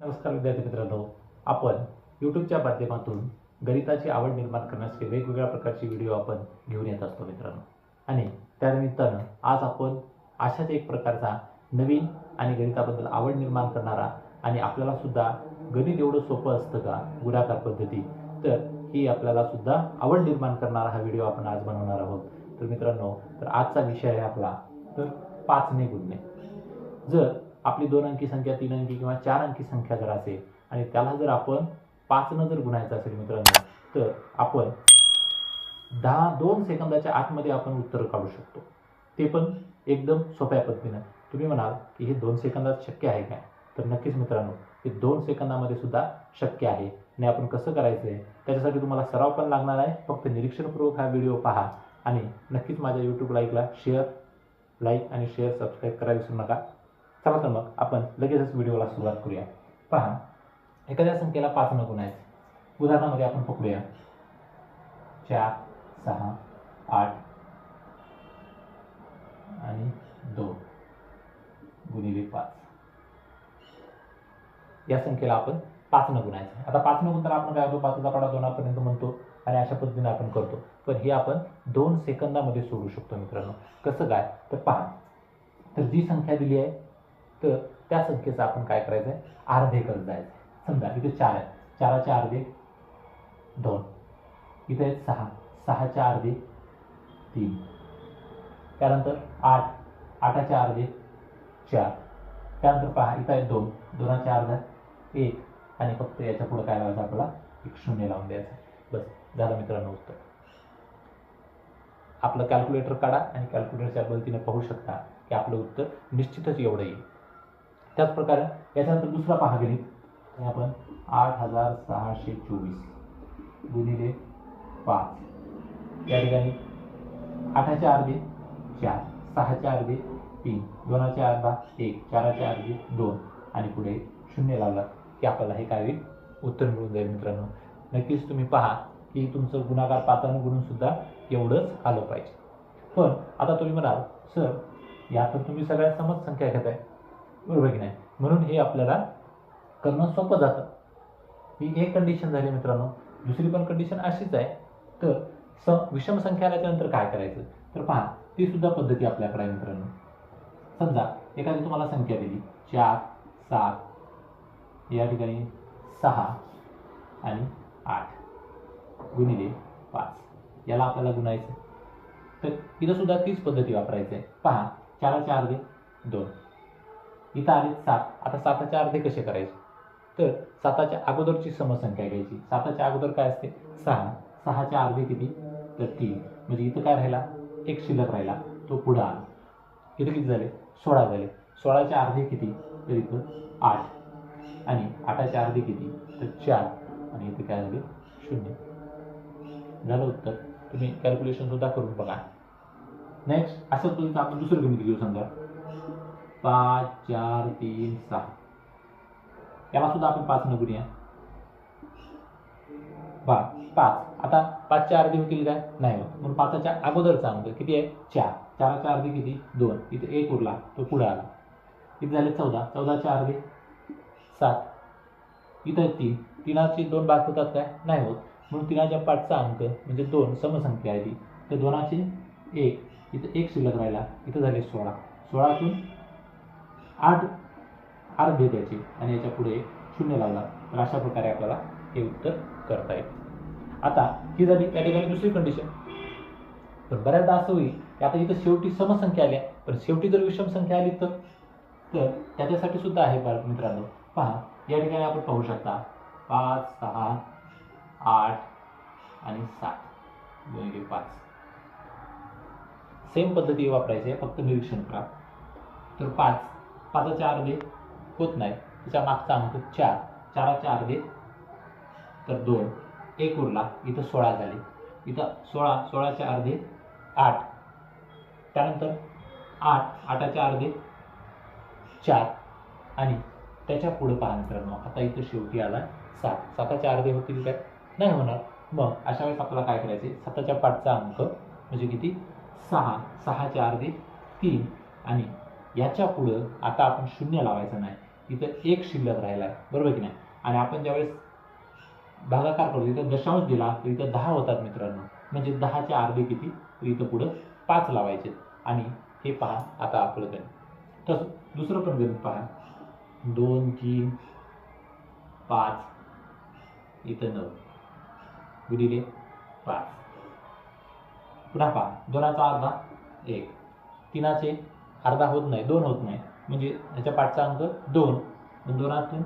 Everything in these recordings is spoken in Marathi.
नमस्कार विद्यार्थी मित्रांनो. आपण यूट्यूबच्या माध्यमातून गणिताची आवड निर्माण करण्यासाठी वेगवेगळ्या प्रकारची व्हिडिओ आपण घेऊन येत असतो मित्रांनो. आणि त्यानिमित्तानं आज आपण अशाच एक प्रकारचा नवीन आणि गणिताबद्दल आवड निर्माण करणारा आणि आपल्याला सुद्धा गणित एवढं सोपं असतं का? गुणाकार पद्धती. तर ही आपल्याला सुद्धा आवड निर्माण करणारा हा व्हिडिओ आपण आज बनवणार आहोत. तर मित्रांनो तर आजचा विषय आहे आपला तर पाचने गुणणे जर आपली दोन अंकी संख्या तीन अंकी किंवा चार अंकी संख्या जर असेल आणि त्याला जर आपण पाचनं जर गुणायचं असेल मित्रांनो तर आपण दहा दोन सेकंदाच्या आतमध्ये आपण उत्तर काढू शकतो. ते पण एकदम सोप्या पद्धतीनं. तुम्ही म्हणाल की हे दोन सेकंदात शक्य आहे काय? तर नक्कीच मित्रांनो हे दोन सेकंदामध्ये सुद्धा शक्य आहे. आणि आपण कसं करायचं आहे त्याच्यासाठी तुम्हाला सराव पण लागणार आहे. फक्त निरीक्षणपूर्वक हा व्हिडिओ पहा आणि नक्कीच माझ्या यूट्यूब लाईकला शेअर लाईक आणि शेअर सबस्क्राईब करायला विसरू नका. चला तर मग आपण लगेचच व्हिडिओला सुरुवात करूया. पहा एखाद्या संख्येला पाच न गुणायचं उदाहरणामध्ये आपण पकडूया. चार सहा आठ आणि दोन गुणिले पाच. या संख्येला आपण पाच न गुणायचं आता पाच न गुणताना आपण काय करतो पाचचा कडा दोनापर्यंत म्हणतो आणि अशा पद्धतीने आपण करतो. पण हे आपण दोन सेकंदामध्ये सोडू शकतो मित्रांनो. कसं काय? तर पहा तर जी संख्या दिली आहे तर त्या संख्येचं आपण काय करायचं आहे अर्धे करत जायचं समजा इथे चार आहे चाराच्या अर्धे दोन. इथे आहेत सहा. सहाच्या अर्धे तीन. त्यानंतर आठ. आठाच्या अर्धे चार. त्यानंतर पहा इथं आहेत दोन. दोनाच्या अर्धा एक. आणि फक्त याच्या पुढं काय लावायचं आपल्याला? एक शून्य लावून द्यायचं बस झालं मित्रांनो उत्तर. आपलं कॅल्क्युलेटर काढा आणि कॅल्क्युलेटरच्या मदतीने पाहू शकता की आपलं उत्तर निश्चितच एवढं येईल. त्याच प्रकारे याच्यानंतर दुसरा पहा गणित आपण आठ हजार सहाशे चोवीस गुणिले पाच. या ठिकाणी आठाचे अर्धे चार सहाच्या अर्धे तीन दोनाच्या अर्धा एक चाराच्या अर्धे दोन. आणि पुढे शून्य लावला की आपल्याला हे काय होईल उत्तर मिळून जाईल मित्रांनो. नक्कीच तुम्ही पहा की तुमचं गुणाकार पातानं गुणून सुद्धा एवढंच आलं पाहिजे. पण आता तुम्ही म्हणाल सर या तर तुम्ही सगळ्या समज संख्या घेताय. बरोबर की नाही? म्हणून हे आपल्याला करणं सोपं जातं. ही एक कंडिशन झाली मित्रांनो. दुसरी पण कंडिशन अशीच आहे. तर स विषम संख्या आल्याच्यानंतर काय करायचं? तर पहा ती सुद्धा पद्धती आपल्याकडे आहे मित्रांनो. समजा एखादी तुम्हाला संख्या दिली चार सात या ठिकाणी सहा आणि आठ गुणिले पाच. याला आपल्याला गुणायचं. तर इथं सुद्धा तीच पद्धती वापरायची आहे. पहा चार चार दे दोन. इथं आले सात. आता साताच्या अर्धे कसे करायचे? तर साताच्या अगोदरची समसंख्या घ्यायची. साताच्या अगोदर काय असते? सहा. सहाच्या अर्धे किती? तर तीन. म्हणजे इथं काय राहिला? एक शिल्लक राहिला. तो पुढं आला. इथं किती झाले? सोळा झाले. सोळाच्या अर्धे किती? तर इथं आठ. आणि आठाचे अर्धे किती? तर चार. आणि इथं काय झाले? शून्य. झालं उत्तर. तुम्ही कॅल्क्युलेशन सुद्धा करून बघा. नेक्स्ट असं पद्धतीचं आपण दुसरं गणित घेऊ समजा. पाच चार तीन सहा. याला सुद्धा आपण पाच न गुणूया. पा पाच. आता पाचच्या अर्धे होतील काय? नाही होत. म्हणून पाचाच्या अगोदरचा अंक किती आहे? चार. चाराच्या अर्धे किती? दोन. इथे एक उरला तो पुढे आला. किती झाले? चौदा. चौदाच्या अर्धे सात. इथं तीन. तिनाचे दोन भाग होतात काय? नाही होत. म्हणून तिनाच्या पाचचा अंक म्हणजे दोन समसंख्या आहे ती तर दोनाचे एक. इथं एक शिल्लक राहिला. इथं झाले सोळा. सोळातून आठ अर्धे द्यायचे आणि याच्यापुढे एक शून्य लावला तर अशा प्रकारे आपल्याला हे उत्तर करता येईल. आता ही झाली या ठिकाणी दुसरी कंडिशन पण बऱ्याचदा असं होईल की आता इथं शेवटी समसंख्या आल्या. पण शेवटी जर विषम संख्या आली तर तर त्याच्यासाठी सुद्धा आहे बाळ मित्रांनो. पहा या ठिकाणी आपण पाहू शकता. पाच सहा आठ आणि सात. गुणिले पाच. सेम पद्धती वापरायची आहे फक्त निरीक्षण करा. तर पाच. पाचाचे अर्धे होत नाही. त्याच्या मागचा अंक चार. चाराच्या अर्धे तर दोन. एक उरला. इथं सोळा झाले. इथं सोळा सोळाच्या अर्धे आठ. त्यानंतर आठ आठाच्या अर्धे चार. आणि त्याच्या पुढं पहा मित्रांनो. आता इथं शेवटी आला सात. साताच्या अर्धे होतील काय? नाही होणार. मग अशा वेळेस आपल्याला काय करायचे? साताच्या पाठचा अंक म्हणजे किती? सहा. सहाच्या अर्धे तीन. आणि याच्या पुढं आता आपण शून्य लावायचं नाही. इथं एक शिल्लक राहिला आहे बरोबर की नाही? आणि आपण ज्यावेळेस भागाकार करतो इथं दशांश दिला तर इथं दहा होतात मित्रांनो. म्हणजे दहाच्या अर्धे किती? तर इथं पुढं पाच लावायचे. आणि हे पहा आता आपलं गणित. तसं दुसरं पण गणित पहा. दोन तीन पाच. इथं नऊ. गुणिले पाच. पुन्हा पहा. दोनाचा अर्धा एक. तीनाचे अर्धा होत नाही दोन होत नाही. म्हणजे ह्याच्या पाठचा अंक दोन मग दोनातून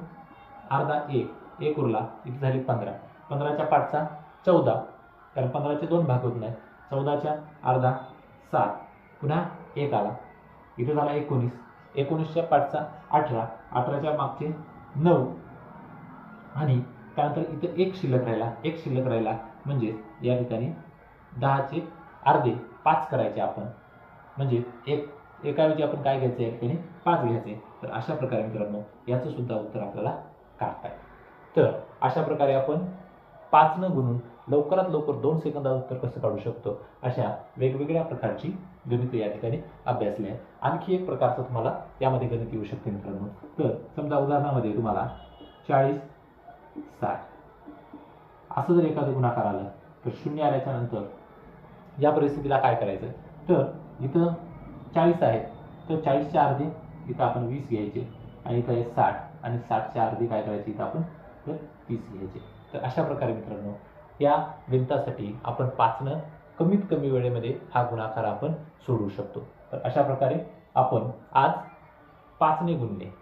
अर्धा एक. एक उरला इथे झाली? पंधरा. पंधराच्या पाठचा चौदा. कारण पंधराचे दोन भाग होत नाही चौदाच्या अर्धा सात. पुन्हा एक आला. इथे झाला एकोणीस. एकोणीसच्या पाठचा अठरा. अठराच्या मागचे नऊ. आणि त्यानंतर इथं एक शिल्लक राहिला. एक शिल्लक राहिला म्हणजे या ठिकाणी दहाचे अर्धे पाच करायचे आपण. म्हणजे एक एकाऐवजी आपण काय घ्यायचं? या ठिकाणी पाच घ्यायचे. तर अशा प्रकारे मित्रांनो याचं सुद्धा उत्तर आपल्याला काढता येईल. तर अशा प्रकारे आपण पाचनं गुणून लवकरात लवकर दोन सेकंदात उत्तर कसं काढू शकतो? अशा वेगवेगळ्या प्रकारची गणितं या ठिकाणी अभ्यासली आहे. आणखी एक प्रकारचं तुम्हाला यामध्ये गणित येऊ शकते मित्रांनो. तर समजा उदाहरणामध्ये तुम्हाला चाळीस साठ. असं जर एखादं गुणाकार आलं तर शून्य आल्याच्यानंतर या परिस्थितीला काय करायचं? तर इथं चाळीस आहेत. तर चाळीसच्या अर्धे इथं आपण वीस घ्यायचे आणि इथं आहे साठ आणि साठच्या अर्धे काय करायचे? इथं आपण तर तीस घ्यायचे. तर अशा प्रकारे मित्रांनो या गणितासाठी आपण पाचनं कमीत कमी वेळेमध्ये हा गुणाकार आपण सोडवू शकतो. तर अशा प्रकारे आपण आज पाचने गुणणे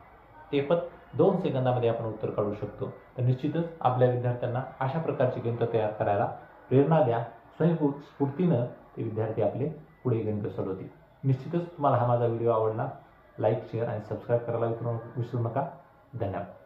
ते पण दोन सेकंदामध्ये आपण उत्तर काढू शकतो. तर निश्चितच आपल्या विद्यार्थ्यांना अशा प्रकारची गणित तयार करायला प्रेरणा द्या. स्वयंस्फूर्तीनं ते विद्यार्थी आपले पुढे गणित सोडवतील. निश्चितच तुम्हाला हा माझा व्हिडिओ आवडला लाईक शेअर आणि सबस्क्राईब करायला विसरू विसरू नका. धन्यवाद.